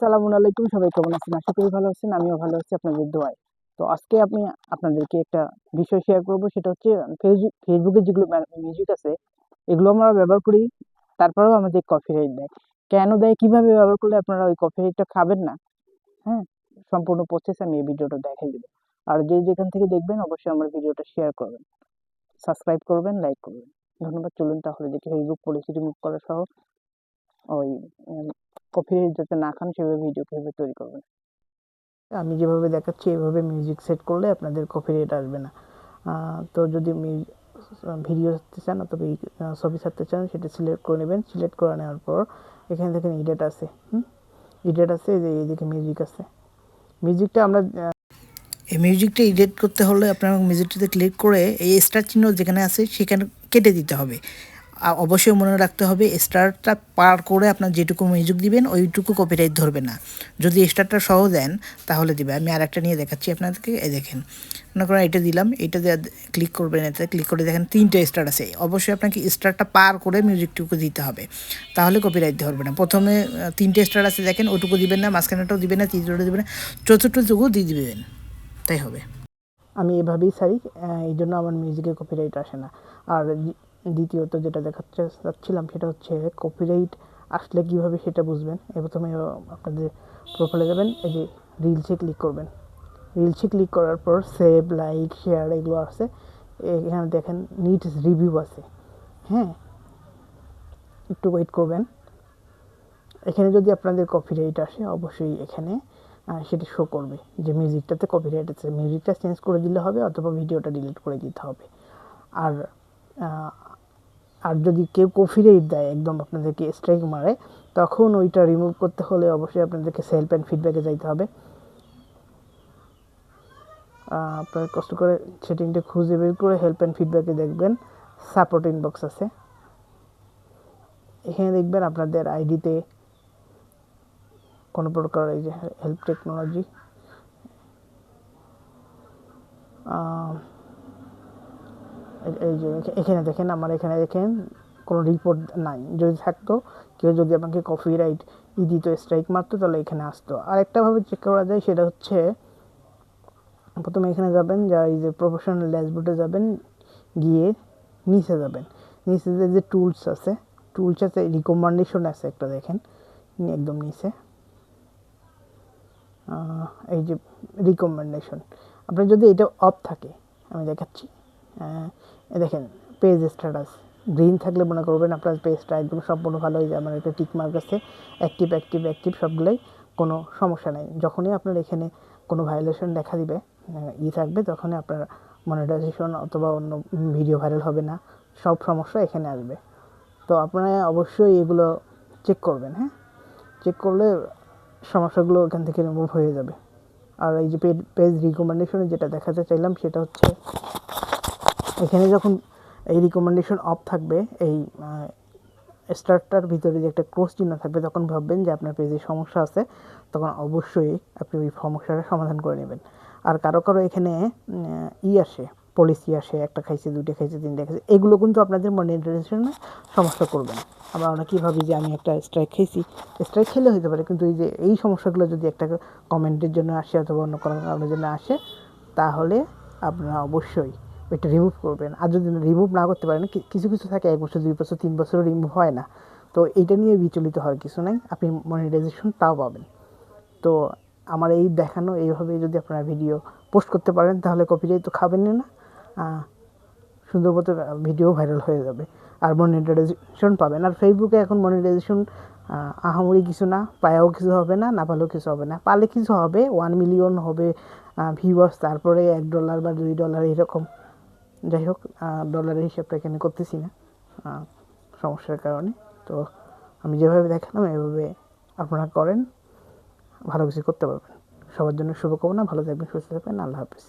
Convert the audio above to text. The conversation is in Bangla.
সালামু আলাইকুম, সবাই কেমন আছেন? আশা করি ভালো আছেন, আমিও ভালো আছি আপনাদের দোয়ায়। তো আজকে আমি আপনাদেরকে একটা বিষয় শেয়ার করব, সেটা হচ্ছে ফেসবুক ফেসবুকে যেগুলো মিউজিক আছে, এগুলো আমরা ব্যবহার করি, তারপরেও আমাদের কপিরাইট দেয়। কেন দেয়, কীভাবে ব্যবহার করলে আপনারা ওই কপিরাইটটা খাবেন না? হ্যাঁ সম্পূর্ণ প্রসেস আমি এই ভিডিওটা দেখাই দেবো। আর যে যেখান থেকে দেখবেন, অবশ্যই আমার ভিডিওটা শেয়ার করবেন। সাবস্ক্রাইব করবেন লাইক করবেন। ধন্যবাদ, চলুন তাহলে দেখি ফেসবুক পলিসি রিমুভ করা সহ। ওই কপিরাইট যাতে না খান, সেভাবে ভিডিও কীভাবে তৈরি করবেন। আমি যেভাবে দেখাচ্ছি, এভাবে মিউজিক সেট করলে আপনাদের কপিরাইট আসবে না। তো যদি ভিডিও ছাড়তে চান অথবা ছবি ছাড়তে চান, সেটা সিলেক্ট করে নেবেন। সিলেক্ট করে নেওয়ার পর এখানে দেখেন ইডেট আছে, হুম? ইডেট আছে যে এইদিকে মিউজিক আছে। মিউজিকটা আমরা এই মিউজিকটা এডিট করতে হলে আপনার মিউজিকটাতে ক্লিক করে এই স্টার চিহ্ন যেখানে আছে, সেখানে কেটে দিতে হবে। অবশ্যই মনে রাখতে হবে, স্টারটা পার করে আপনার যেটুকু মিউজিক দিবেন, ওইটুকু কপিরাইট ধরবে না। যদি স্টারটা সহ দেন, তাহলে দিবে। আমি আর একটা নিয়ে দেখাচ্ছি আপনাদেরকে, এই দেখেন। মনে করেন এটা দিলাম, এটা ক্লিক করবেন, এতে ক্লিক করে দেখেন তিনটে স্টার আছে। অবশ্যই আপনাকে স্টারটা পার করে মিউজিকটুকু দিতে হবে, তাহলে কপিরাইট ধরবে না। প্রথমে তিনটে স্টার আছে, দেখেন, ওটুকু দিবেন না, মাঝখানেটাও দিবেন না তৃতীয়টা দিবেন না চতুর্থটুকু দিয়ে দিবেন। তাই হবে। আমি এভাবেই সারি এই জন্য আমার মিউজিকে কপিরাইট আসে না। আর দ্বিতীয়ত যেটা দেখাচ্ছে, চাচ্ছিলাম সেটা হচ্ছে কপিরাইট আসলে কীভাবে সেটা বুঝবেন। এ প্রথমে আপনাদের প্রোফাইলে যাবেন, এই যে রিলসে ক্লিক করবেন। রিলসে ক্লিক করার পর সেভ লাইক শেয়ার এগুলো আছে। এখানে দেখেন নিট রিভিউ আছে। হ্যাঁ? একটু ওয়েট করবেন। এখানে যদি আপনাদের কপিরাইট আসে, অবশ্যই এখানে সেটা শো করবে যে মিউজিকটাতে কপিরাইট আছে। মিউজিকটা চেঞ্জ করে দিলে হবে, অথবা ভিডিওটা ডিলিট করে দিতে হবে। আর আর যদি কেউ কপিরাইট দেয় একদম আপনাদেরকে স্ট্রাইক মারে, তখন ওইটা রিমুভ করতে হলে অবশ্যই আপনাদেরকে সেলফ অ্যান্ড ফিডব্যাকে যাইতে হবে। আপনার কষ্ট করে সেটিংটা খুঁজে বের করে হেল্প অ্যান্ড ফিডব্যাকে দেখবেন সাপোর্ট ইনবক্স আছে। এখানে দেখবেন আপনাদের আইডিতে কোনো প্রকার এই যে হেল্প টেকনোলজি এই যে এখানে দেখেন আমার এখানে দেখেন কোনো রিপোর্ট নাই। যদি থাকতো, কেউ যদি আমাকে কপিরাইট ই দিত স্ট্রাইক মারতো, তাহলে এখানে আসতো। আর একটাভাবে চেক করা যায়, সেটা হচ্ছে, প্রথমে এখানে যাবেন, যা এই যে প্রফেশনাল ড্যাশবোর্ডে যাবেন, গিয়ে নিচে যাবেন। নিচে যে টুলস আছে টুলস আছে রিকমেন্ডেশন আছে একটা দেখেন একদম নিচে। এই যে রিকমেন্ডেশন আপনার যদি এটা অফ থাকে, আমি দেখাচ্ছি। দেখেন পেজ স্ট্যাটাস গ্রিন থাকলে মনে করবেন আপনার পেজটা একদম সম্পূর্ণ ভালো হয়ে যায় আমার একটা টিক মার্ক আছে অ্যাক্টিভ অ্যাক্টিভ অ্যাক্টিভ সবগুলোই কোনো সমস্যা নেই। যখনই আপনার এখানে কোনো ভায়োলেশন দেখা দিবে ই থাকবে, তখনই আপনার মনিটাইজেশন অথবা অন্য ভিডিও ভাইরাল হবে না, সব সমস্যা এখানে আসবে। তো আপনারা অবশ্যই এগুলো চেক করবেন হ্যাঁ? চেক করলে সমস্যাগুলো এখান থেকে রিমুভ হয়ে যাবে। আর এই যে পেজ রিকমেন্ডেশনে যেটা দেখাতে চাইলাম, সেটা হচ্ছে এখানে যখন এই রিকমেন্ডেশন অফ থাকবে, এই স্টারটার ভিতরে যে একটা ক্রস চিহ্ন থাকবে, তখন ভাববেন যে আপনার পেজে সমস্যা আছে, তখন অবশ্যই আপনি ওই সমস্যাটা সমাধান করে নেবেন। আর কারও কারও এখানে ই আসে পলিসি আসে, একটা খাইছে, দুইটা খাইছে, তিনটা খাইছে, এগুলো কিন্তু আপনাদের মনে মনিটাইজেশনে সমস্যা করবে না। আমরা অনেকেই ভাবি যে আমি একটা স্ট্রাইক খাইছি স্ট্রাইক খেলে হতে পারে, কিন্তু এই যে এই সমস্যাগুলো যদি একটা কমেন্টের জন্য আসে অথবা অন্য কোনো কারণের জন্য আসে, তাহলে আপনারা অবশ্যই ওইটা রিমুভ করবেন। আর যদি রিমুভ না করতে পারেন কিছু কিছু থাকে, এক বছর, দুই বছর, তিন বছরও রিমুভ হয় না। তো এইটা নিয়ে বিচলিত হওয়ার কিছু নাই। আপনি মনিটাইজেশন তাও পাবেন। তো আমার এই দেখানো, এইভাবে যদি আপনারা ভিডিও পোস্ট করতে পারেন, তাহলে কপিরাইট তো খাবেন না। সুন্দর মতো ভিডিও ভাইরাল হয়ে যাবে। আর মনিটাইজেশন পাবেন। আর ফেসবুকে এখন মনিটাইজেশন আহামরি কিছু না, পায়াও কিছু হবে না না পালেও কিছু হবে না। পালে কিছু হবে ওয়ান মিলিয়ন হবে ভিউয়ার্স তারপরে এক ডলার বা দুই ডলার এরকম। যাই হোক ডলারের হিসাবটা এখানে করতেছি না সমস্যার কারণে। তো আমি যেভাবে দেখালাম, এভাবে আপনারা করেন, ভালো কিছু করতে পারবেন। সবার জন্য শুভকামনা, ভালো থাকবেন, সুস্থ থাকবেন, আল্লাহ হাফিজ।